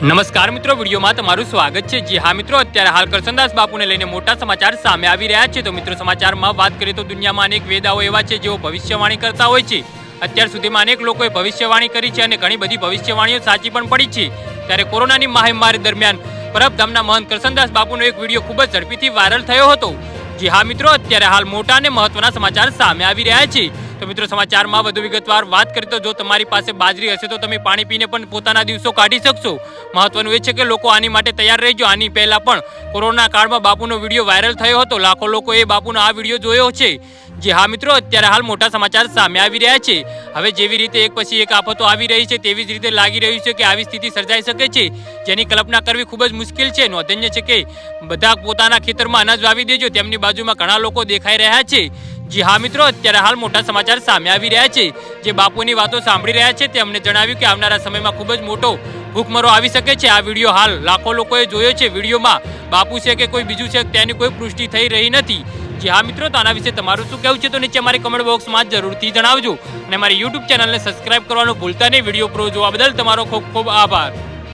નમસ્કાર મિત્રો, વિડીયોમાં તમારું સ્વાગત છે. જી હા મિત્રો, અત્યારે હાલ કરસનદાસ બાપુને લઈને મોટા સમાચાર સામે આવી રહ્યા છે. તો મિત્રો, સમાચારમાં વાત કરીએ તો દુનિયામાં અનેક વેદાઓ એવા છે, જેઓ ભવિષ્યવાણી કરતા હોય છે. અત્યાર સુધીમાં અનેક લોકોએ ભવિષ્યવાણી કરી છે અને ઘણી બધી ભવિષ્યવાણીઓ સાચી પણ પડી છે. ત્યારે કોરોનાની મહામારી દરમિયાન પરબધામના મહંત કરસનદાસ બાપુનો એક વીડિયો ખૂબ જ ઝડપીથી વાયરલ થયો હતો. જી હા મિત્રો, અત્યારે હાલ મોટા અને મહત્વના સમાચાર સામે આવી રહ્યા છે. તો મિત્રો સમાચારમાં વધુ વિગતવાર વાત કરી તો જો તમારી પાસે બાજરી હશે તો તમે પાણી પીને પણ પોતાના દિવસો કાઢી શકશો. મહત્વનું એ છે કે લોકો આની માટે તૈયાર રહેજો. આની પહેલા પણ કોરોના કાળમાં બાપુનો વીડિયો વાયરલ થયો હતો. લાખો લોકોએ બાપુનો આ વીડિયો જોયો છે. જે હા મિત્રો, અત્યારે હાલ મોટા સમાચાર સામે આવી રહ્યા છે. હવે જેવી રીતે એક પછી એક આફતો આવી રહી છે, તેવી જ રીતે લાગી રહ્યું છે કે આવી સ્થિતિ સર્જાઈ શકે છે. જેની કલ્પના કરવી ખૂબ જ મુશ્કેલ છે. નોંધનીય છે કે બધા પોતાના ખેતરમાં અનાજ વાવી દેજો. તેમની બાજુમાં ઘણા લોકો દેખાઈ રહ્યા છે. જી હા મિત્રો, અત્યારે હાલ મોટા સમાચાર સામે આવી રહ્યા છે. જે બાપુની વાતો સાંભળી રહ્યા છે તેમણે જણાવ્યું કે આવનારા સમયમાં ખૂબ જ મોટો ભૂખમરો આવી શકે છે. આ વીડિયો હાલ લાખો લોકોએ જોયો છે. વિડીયોમાં બાપુ છે કે કોઈ બીજું છે તેની કોઈ પુષ્ટિ થઈ રહી નથી. જી હા મિત્રો, તો આના વિશે તમારું શું કહેવું છે તો નીચે મારી કમેન્ટ બોક્સમાં જરૂરથી જણાવજો. અને મારી યુટ્યુબ ચેનલને સબસ્ક્રાઇબ કરવાનું ભૂલતા નહીં. વીડિયો પ્રો જોવા બદલ તમારો ખૂબ ખૂબ આભાર.